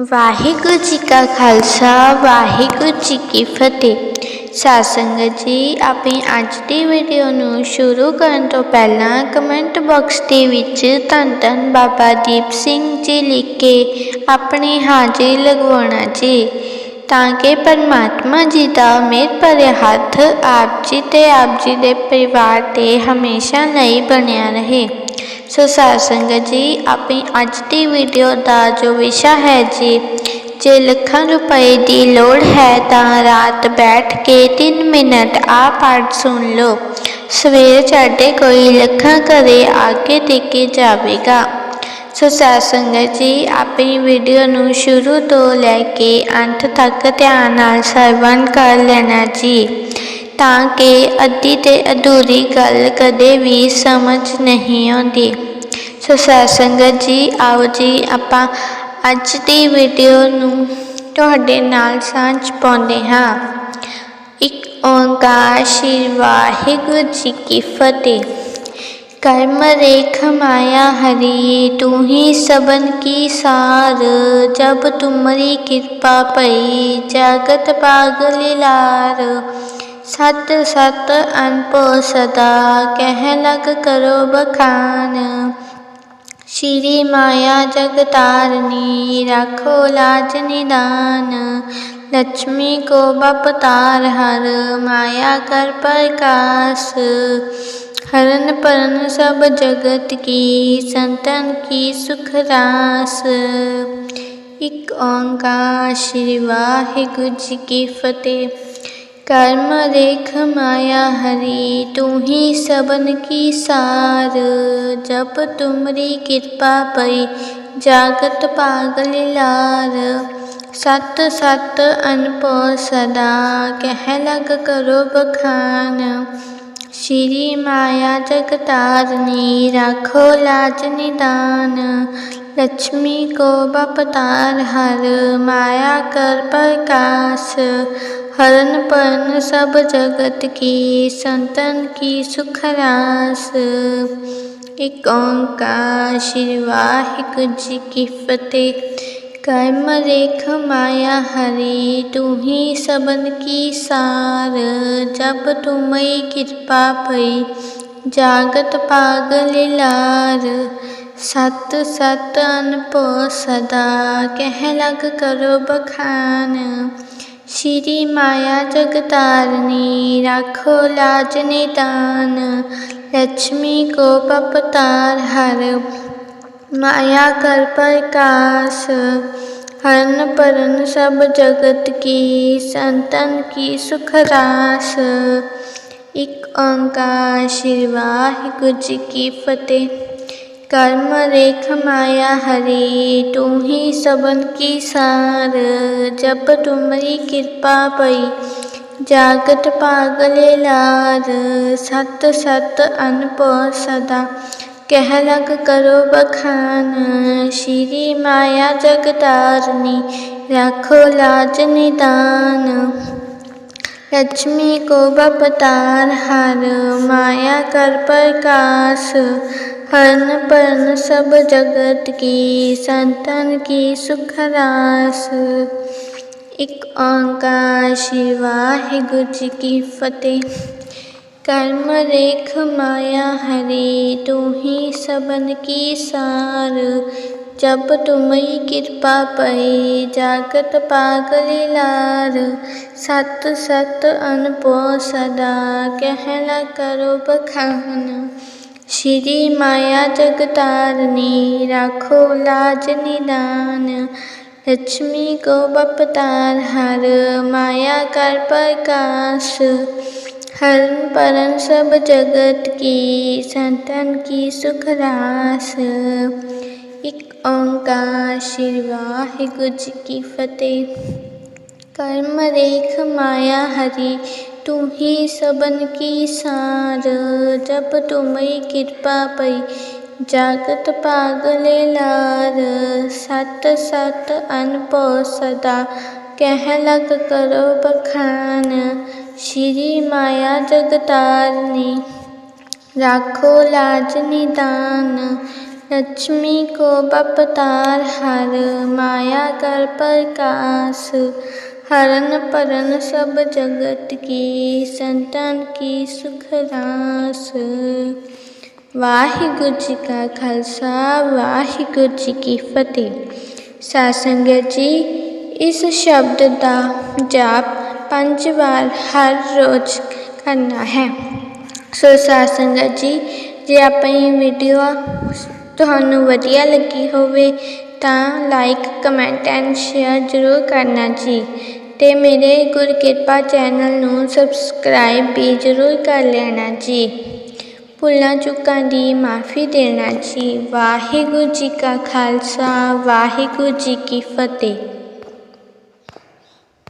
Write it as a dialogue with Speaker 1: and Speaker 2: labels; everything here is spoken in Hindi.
Speaker 1: ਵਾਹਿਗੁਰੂ ਜੀ ਕਾ ਖਾਲਸਾ, ਵਾਹਿਗੁਰੂ ਜੀ ਕੀ ਫਤਿਹ। ਸਾਧ ਜੀ, ਆਪਣੀ ਅੱਜ ਦੀ ਵੀਡੀਓ ਨੂੰ ਸ਼ੁਰੂ ਕਰਨ ਤੋਂ ਪਹਿਲਾਂ ਕਮੈਂਟ ਬਾਕਸ ਦੇ ਵਿੱਚ ਧੰਨ ਧੰਨ ਬਾਬਾ ਦੀਪ ਸਿੰਘ ਜੀ ਲਿਖ ਕੇ ਆਪਣੀ ਹਾਜ਼ਰੀ ਲਗਵਾਉਣਾ ਜੀ, ਤਾਂ ਕਿ ਪਰਮਾਤਮਾ ਜੀ ਦਾ ਮਿਹਰ ਭਰਿਆ ਹੱਥ ਆਪ ਜੀ ਤੇ ਆਪ ਜੀ ਦੇ ਪਰਿਵਾਰ ਤੇ ਹਮੇਸ਼ਾ ਲਈ ਬਣਿਆ ਰਹੇ। ਸੋ ਸਾਧ ਸੰਗਤ ਜੀ। ਆਪਣੀ ਅੱਜ ਦੀ ਵੀਡੀਓ ਦਾ ਜੋ ਵਿਸ਼ਾ ਹੈ ਜੀ, ਜੇ ਲੱਖਾਂ ਰੁਪਏ ਦੀ ਲੋੜ ਹੈ ਤਾਂ ਰਾਤ ਬੈਠ ਕੇ 3 ਮਿੰਟ ਆ ਪਾਠ ਸੁਣ ਲਓ। ਸਵੇਰ ਚੜ੍ਹਦੇ ਕੋਈ ਲੱਖਾਂ ਘਰੇ ਆ ਕੇ ਦੇ ਕੇ ਜਾਵੇਗਾ ਸੋ ਸਾਧ ਸੰਗਤ ਜੀ। ਆਪਣੀ ਵੀਡੀਓ ਨੂੰ ਸ਼ੁਰੂ ਤੋਂ ਲੈ ਕੇ ਅੰਤ ਤੱਕ ਧਿਆਨ ਨਾਲ ਸਰਵਣ ਕਰ ਲੈਣਾ ਜੀ। ਤਾਂ ਕਿ ਅੱਧੀ ਤੇ ਅਧੂਰੀ ਗੱਲ ਕਦੇ ਵੀ ਸਮਝ ਨਹੀਂ ਆਉਂਦੀ। ਸੋ ਸਾਧ ਸੰਗਤ ਜੀ ਆਓ ਜੀ ਆਪਾਂ ਅੱਜ ਦੀ ਵੀਡੀਓ ਨੂੰ ਤੁਹਾਡੇ ਨਾਲ ਸਾਂਝ ਪਾਉਂਦੇ ਹਾਂ ਇੱਕ ਓੰਕਾਰ ਸ਼੍ਰੀ ਵਾਹਿਗੁਰੂ ਜੀ ਕੀ ਫਤਿਹ कर्म रेख माया हरि तू ही सबन की सार जब तुम्हारी कृपा पई जागत पागल लार सत सत अनपो सदा कह लग करो बखान श्री माया जगतारणी, राखो लाज निदान। लक्ष्मी को बपतार हर, माया कर प्रकाश। हरन परन सब जगत की, संतन की सुख रास। एक ओंकार श्री वाहिगुरु जी की फतेह। कर्म रेख माया हरि तू ही सबन की सार जब तुमरी कृपा पई जागत पागल लार सत सत अनपो सदा कह लग करो बखान श्री माया जगतारनी राखो लाज निदान लक्ष्मी को बपतार हर माया कर प्रकाश। हरन परन सब जगत की, संतन की सुख रास एक ओंकार श्री वाहिगुरु जी की फतेह। कर्म रेख माया हरि तू ही सबन की सार। जब तुम्हें कृपा पई जागत पागल लार। सत सत अनपो सदा कह लग करो बखान। श्री माया जगतारनी राखो लाज निदान। लक्ष्मी को पपतार हर, माया कर प्रकाश। हरन परन सब जगत की, संतन की सुख रास। एक ओंकार, श्री वाहिगुरु जी की फतेह। कर्म रेख माया हरि तू ही सबन की सार। जब तुम्हारी कृपा पई, जागत पागल लार। सत सत अनपो सदा कह लग करो बखान। श्री माया जगतारनी रखो लाज निदान। लक्ष्मी को बपतार हर, माया कर प्रकाश। हरन परन सब जगत की, संतन की सुख रास। एक ओंकार वाहिगुरु जी की फतेह। कर्म रेख माया हरि, तू ही सबन की सार। जब तुम्हारी कृपा पई जागत पागल लार। सत सत अनपो सदा कहला करो बखान। श्री माया जगतारनी राखो लाज निदान। लक्ष्मी को बपतार हर, माया कर प्रकाश। हरन परन सब जगत की, संतन की सुख रास। एक ओंकार श्री वाहिगुरु की फतेह। कर्म रेख माया हरि तू ही सबन की सार। जब तुम्हारी कृपा पई जागत पागल लार। सत सत अनपो सदा, कह लग करो बखान। श्री माया जगतारनी राखो लाज निदान। लक्ष्मी को बपतार हर माया कर प्रकाश हरन परन सब जगत की संतन की सुख रास ਵਾਹਿਗੁਰੂ ਜੀ ਕਾ ਖਾਲਸਾ ਵਾਹਿਗੁਰੂ ਜੀ ਕੀ ਫਤਿਹ ਸਾਧ ਸੰਗਤ ਜੀ ਇਸ ਸ਼ਬਦ ਦਾ ਜਾਪ ਪੰਜ ਵਾਰ ਹਰ ਰੋਜ਼ ਕਰਨਾ ਹੈ ਸੋ ਸਾਧ ਸੰਗਤ ਜੀ ਜੇ ਆਪਣੀ ਵੀਡੀਓ ਤੁਹਾਨੂੰ ਵਧੀਆ ਲੱਗੀ ਹੋਵੇ ਤਾਂ ਲਾਈਕ ਕਮੈਂਟ ਐਂਡ ਸ਼ੇਅਰ ਜ਼ਰੂਰ ਕਰਨਾ ਜੀ। ਤੇ ਮੇਰੇ ਗੁਰਕਿਰਪਾ ਚੈਨਲ ਨੂੰ ਸਬਸਕ੍ਰਾਈਬ ਵੀ ਜ਼ਰੂਰ ਕਰ ਲੈਣਾ ਜੀ। ਭੁੱਲਾਂ ਚੁੱਕਾਂ ਦੀ ਮਾਫੀ ਦੇਣਾ ਜੀ। ਵਾਹਿਗੁਰੂ ਜੀ ਕਾ ਖਾਲਸਾ, ਵਾਹਿਗੁਰੂ ਜੀ ਕੀ ਫਤਿਹ।